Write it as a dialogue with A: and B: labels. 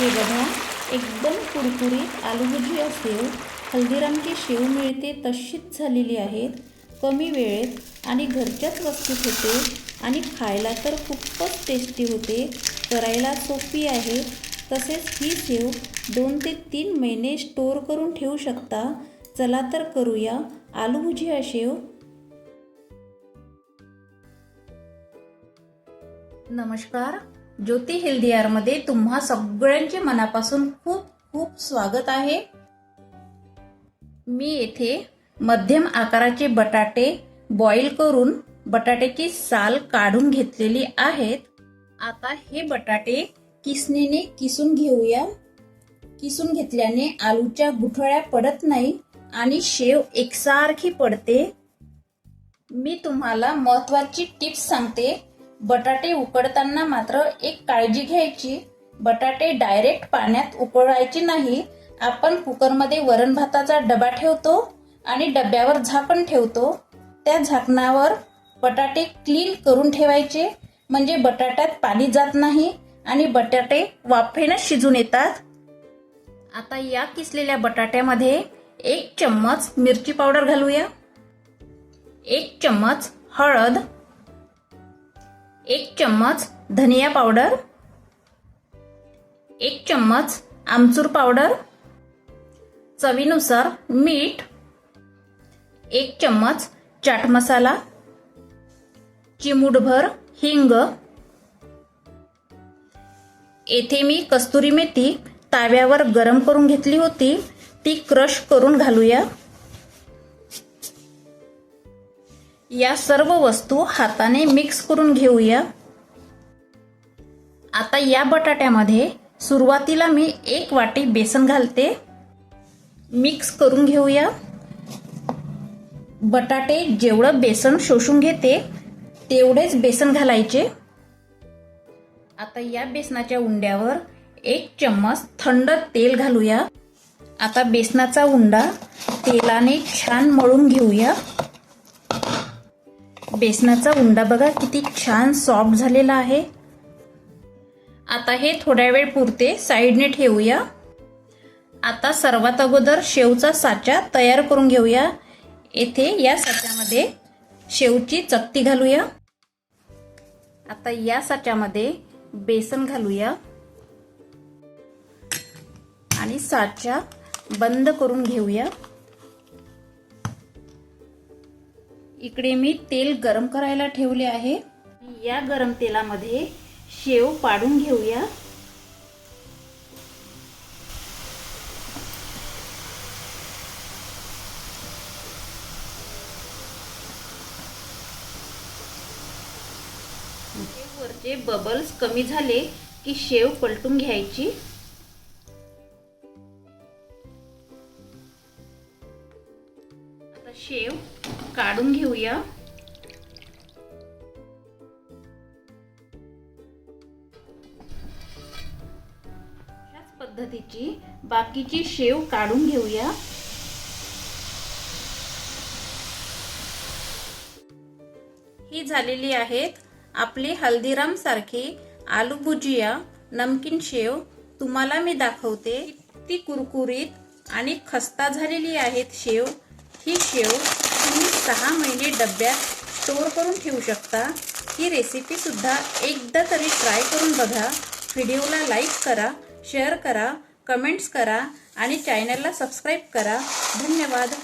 A: हे बघा एकदम कुरकुरीत आलूभुजिया सेव हल्दीरामची शेव मिळते तशीच झालेली आहेत. कमी वेळेत आणि घरच्याच वस्तूत होते आणि खायला तर खूपच टेस्टी होते. करायला सोपी आहे. तसेच ही शेव दोन ते तीन महिने स्टोअर करून ठेवू शकता. चला तर करूया आलूभुजिया शेव. नमस्कार. ज्योती हेल्दी मध्ये तुम्हा सगळ्यांचे मनापासून खूप खूप स्वागत आहे. मी येथे मध्यम आकाराचे बटाटे बॉईल करून बटाट्याची साल काढून घेतलेली आहेत. आता हे बटाटे किसणीने किसून घेऊया. किसून घेतल्याने आलूच्या गुठळ्या पडत नाही आणि शेव एकसारखी पडते. मी तुम्हाला महत्वाची टिप्स सांगते. बटाटे उकडताना मात्र एक काळजी घ्यायची. बटाटे डायरेक्ट पाण्यात उकळायचे नाही. आपण कुकरमध्ये वरण भाताचा डबा ठेवतो आणि डब्यावर झाकण ठेवतो. त्या झाकणावर बटाटे क्लीन करून ठेवायचे. म्हणजे बटाट्यात पाणी जात नाही आणि बटाटे वाफेनं शिजून येतात. आता या किसलेल्या बटाट्यामध्ये एक चम्मच मिरची पावडर घालूया. एक चम्मच हळद एक चम्मच धनिया पावडर एक चम्मच आमचूर पावडर चवीनुसार मीठ एक चम्मच चाट मसाला चिमूटभर हिंग. येथे मी कस्तुरी मेथी ताव्यावर गरम करून घेतली होती ती क्रश करून घालूया. या सर्व वस्तू हाताने मिक्स करून घेऊया. आता या बटाट्यामध्ये सुरुवातीला मी एक वाटी बेसन घालते. मिक्स करून घेऊया. बटाटे जेवढं बेसन शोषून घेते तेवढेच बेसन घालायचे. आता या बेसनाच्या उंड्यावर एक चम्मच थंड तेल घालूया. आता बेसनाचा उंडा तेलाने छान मळून घेऊया. बेसनाचा उंडा बघा किती छान सॉफ्ट झालेला आहे. आता हे थोड्या वेळ पुरते साईडने ठेवूया. आता सर्वात अगोदर शेवचा साचा तयार करून घेऊया. येथे या साच्यामध्ये शेवची चकती घालूया. आता या साच्यामध्ये बेसन घालूया. आणि साचा बंद करून घेऊया. इकडे मी तेल गरम करायला ठेवले आहे. या गरम तेलामध्ये शेव पाडून घेऊया. वरचे बबल्स कमी झाले की शेव पलटून घ्यायची. शेव काढून घेऊया. अशाच पद्धतीची बाकीची शेव काढून घेऊया. ही झालेली आहेत आपली हल्दीराम सारखी आलू भुजिया नमकीन शेव. तुम्हाला मी दाखवते. ती कुरकुरीत आणि खस्ता झालेली आहेत शेव. ही शेव तुम्ही सहा महिने डब्यात स्टोअर करून ठेवू शकता. ही रेसिपीसुद्धा एकदा तरी ट्राय करून बघा. व्हिडिओला लाईक करा शेअर करा कमेंट्स करा आणि चॅनलला सबस्क्राईब करा. धन्यवाद.